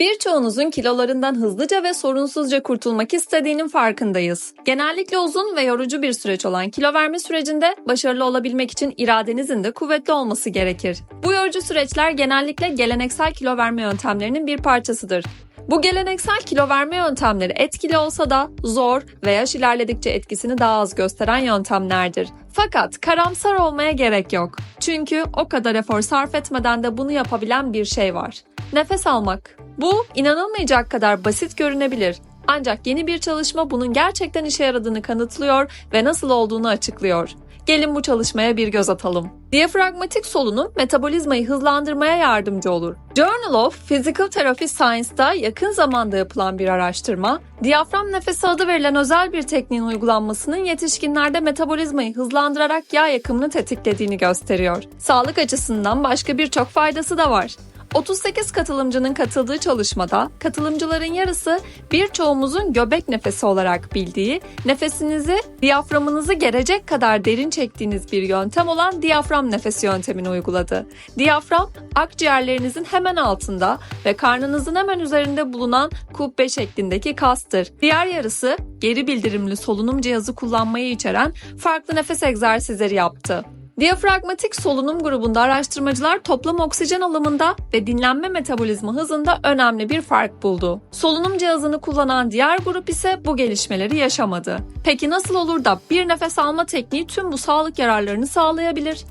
Birçoğunuzun kilolarından hızlıca ve sorunsuzca kurtulmak istediğinin farkındayız. Genellikle uzun ve yorucu bir süreç olan kilo verme sürecinde başarılı olabilmek için iradenizin de kuvvetli olması gerekir. Bu yorucu süreçler genellikle geleneksel kilo verme yöntemlerinin bir parçasıdır. Bu geleneksel kilo verme yöntemleri etkili olsa da zor ve yaş ilerledikçe etkisini daha az gösteren yöntemlerdir. Fakat karamsar olmaya gerek yok. Çünkü o kadar efor sarf etmeden de bunu yapabilen bir şey var. Nefes almak. Bu inanılmayacak kadar basit görünebilir. Ancak yeni bir çalışma bunun gerçekten işe yaradığını kanıtlıyor ve nasıl olduğunu açıklıyor. Gelin bu çalışmaya bir göz atalım. Diyafragmatik solunum metabolizmayı hızlandırmaya yardımcı olur. Journal of Physical Therapy Science'da yakın zamanda yapılan bir araştırma, diyafram nefesi adı verilen özel bir tekniğin uygulanmasının yetişkinlerde metabolizmayı hızlandırarak yağ yakımını tetiklediğini gösteriyor. Sağlık açısından başka birçok faydası da var. 38 katılımcının katıldığı çalışmada katılımcıların yarısı birçoğumuzun göbek nefesi olarak bildiği nefesinizi diyaframınızı gerecek kadar derin çektiğiniz bir yöntem olan diyafram nefesi yöntemini uyguladı. Diyafram akciğerlerinizin hemen altında ve karnınızın hemen üzerinde bulunan kubbe şeklindeki kastır. Diğer yarısı geri bildirimli solunum cihazı kullanmayı içeren farklı nefes egzersizleri yaptı. Diyafragmatik solunum grubunda araştırmacılar toplam oksijen alımında ve dinlenme metabolizma hızında önemli bir fark buldu. Solunum cihazını kullanan diğer grup ise bu gelişmeleri yaşamadı. Peki nasıl olur da bir nefes alma tekniği tüm bu sağlık yararlarını sağlayabilir?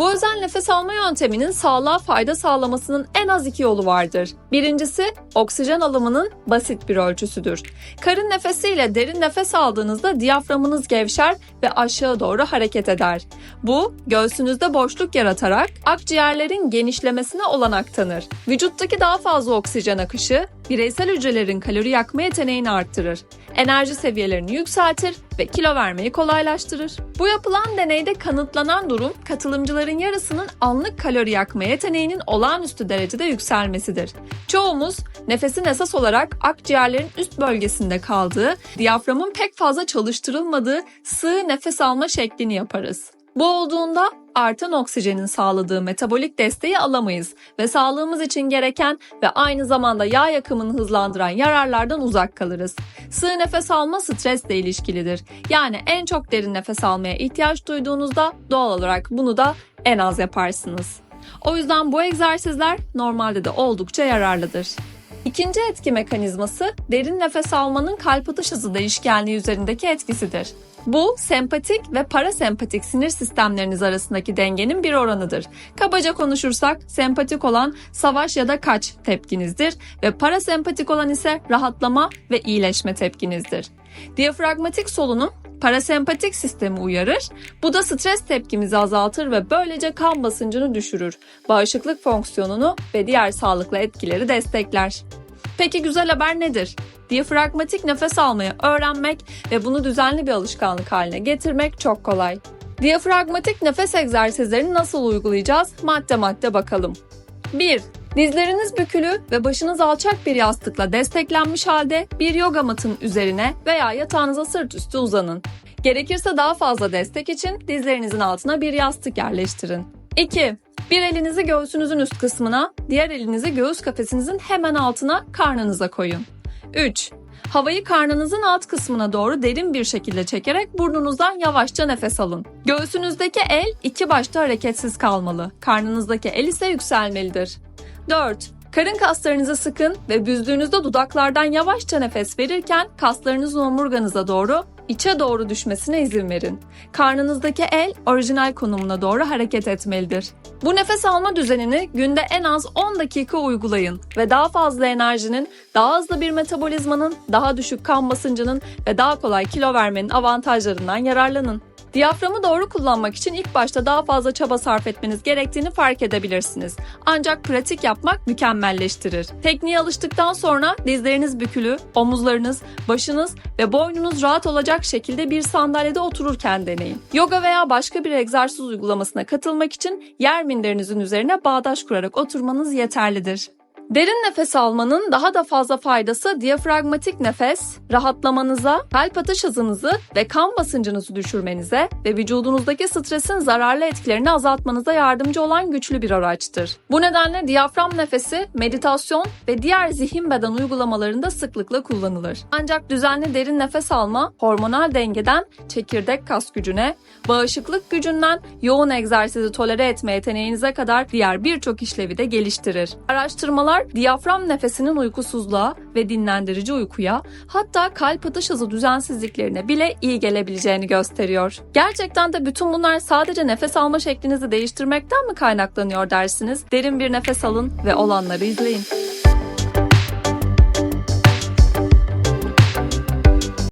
Bu özel nefes alma yönteminin sağlığa fayda sağlamasının en az iki yolu vardır. Birincisi oksijen alımının basit bir ölçüsüdür. Karın nefesiyle derin nefes aldığınızda diyaframınız gevşer ve aşağı doğru hareket eder. Bu göğsünüzde boşluk yaratarak akciğerlerin genişlemesine olanak tanır. Vücuttaki daha fazla oksijen akışı bireysel hücrelerin kalori yakma yeteneğini arttırır. Enerji seviyelerini yükseltir ve kilo vermeyi kolaylaştırır. Bu yapılan deneyde kanıtlanan durum katılımcıların yarısının anlık kalori yakma yeteneğinin olağanüstü derecede yükselmesidir. Çoğumuz nefesin esas olarak akciğerlerin üst bölgesinde kaldığı, diyaframın pek fazla çalıştırılmadığı sığ nefes alma şeklini yaparız. Bu olduğunda artan oksijenin sağladığı metabolik desteği alamayız ve sağlığımız için gereken ve aynı zamanda yağ yakımını hızlandıran yararlardan uzak kalırız. Sığ nefes alma stresle ilişkilidir. Yani en çok derin nefes almaya ihtiyaç duyduğunuzda doğal olarak bunu da en az yaparsınız. O yüzden bu egzersizler normalde de oldukça yararlıdır. İkinci etki mekanizması derin nefes almanın kalp atış hızı değişkenliği üzerindeki etkisidir. Bu sempatik ve parasempatik sinir sistemleriniz arasındaki dengenin bir oranıdır. Kabaca konuşursak sempatik olan savaş ya da kaç tepkinizdir ve parasempatik olan ise rahatlama ve iyileşme tepkinizdir. Diyafragmatik solunum parasempatik sistemi uyarır. Bu da stres tepkimizi azaltır ve böylece kan basıncını düşürür. Bağışıklık fonksiyonunu ve diğer sağlıklı etkileri destekler. Peki güzel haber nedir? Diyafragmatik nefes almayı öğrenmek ve bunu düzenli bir alışkanlık haline getirmek çok kolay. Diyafragmatik nefes egzersizlerini nasıl uygulayacağız? Madde madde bakalım. 1. Dizleriniz bükülü ve başınız alçak bir yastıkla desteklenmiş halde bir yoga matın üzerine veya yatağınıza sırt üstü uzanın. Gerekirse daha fazla destek için dizlerinizin altına bir yastık yerleştirin. 2. Bir elinizi göğsünüzün üst kısmına, diğer elinizi göğüs kafesinizin hemen altına karnınıza koyun. 3. Havayı karnınızın alt kısmına doğru derin bir şekilde çekerek burnunuzdan yavaşça nefes alın. Göğsünüzdeki el iki başta hareketsiz kalmalı. Karnınızdaki el ise yükselmelidir. 4. Karın kaslarınızı sıkın ve büzdüğünüzde dudaklardan yavaşça nefes verirken kaslarınızın omurganıza doğru içe doğru düşmesine izin verin. Karnınızdaki el orijinal konumuna doğru hareket etmelidir. Bu nefes alma düzenini günde en az 10 dakika uygulayın ve daha fazla enerjinin, daha hızlı bir metabolizmanın, daha düşük kan basıncının ve daha kolay kilo vermenin avantajlarından yararlanın. Diyaframı doğru kullanmak için ilk başta daha fazla çaba sarf etmeniz gerektiğini fark edebilirsiniz. Ancak pratik yapmak mükemmelleştirir. Tekniğe alıştıktan sonra dizleriniz bükülü, omuzlarınız, başınız ve boynunuz rahat olacak şekilde bir sandalyede otururken deneyin. Yoga veya başka bir egzersiz uygulamasına katılmak için yer minderinizin üzerine bağdaş kurarak oturmanız yeterlidir. Derin nefes almanın daha da fazla faydası diyafragmatik nefes, rahatlamanıza, kalp atış hızınızı ve kan basıncınızı düşürmenize ve vücudunuzdaki stresin zararlı etkilerini azaltmanıza yardımcı olan güçlü bir araçtır. Bu nedenle diyafram nefesi meditasyon ve diğer zihin beden uygulamalarında sıklıkla kullanılır. Ancak düzenli derin nefes alma hormonal dengeden çekirdek kas gücüne, bağışıklık gücünden yoğun egzersizi tolere etme yeteneğinize kadar diğer birçok işlevi de geliştirir. Araştırmalar diyafram nefesinin uykusuzluğa ve dinlendirici uykuya hatta kalp atış hızı düzensizliklerine bile iyi gelebileceğini gösteriyor. Gerçekten de bütün bunlar sadece nefes alma şeklinizi değiştirmekten mi kaynaklanıyor dersiniz? Derin bir nefes alın ve olanları izleyin.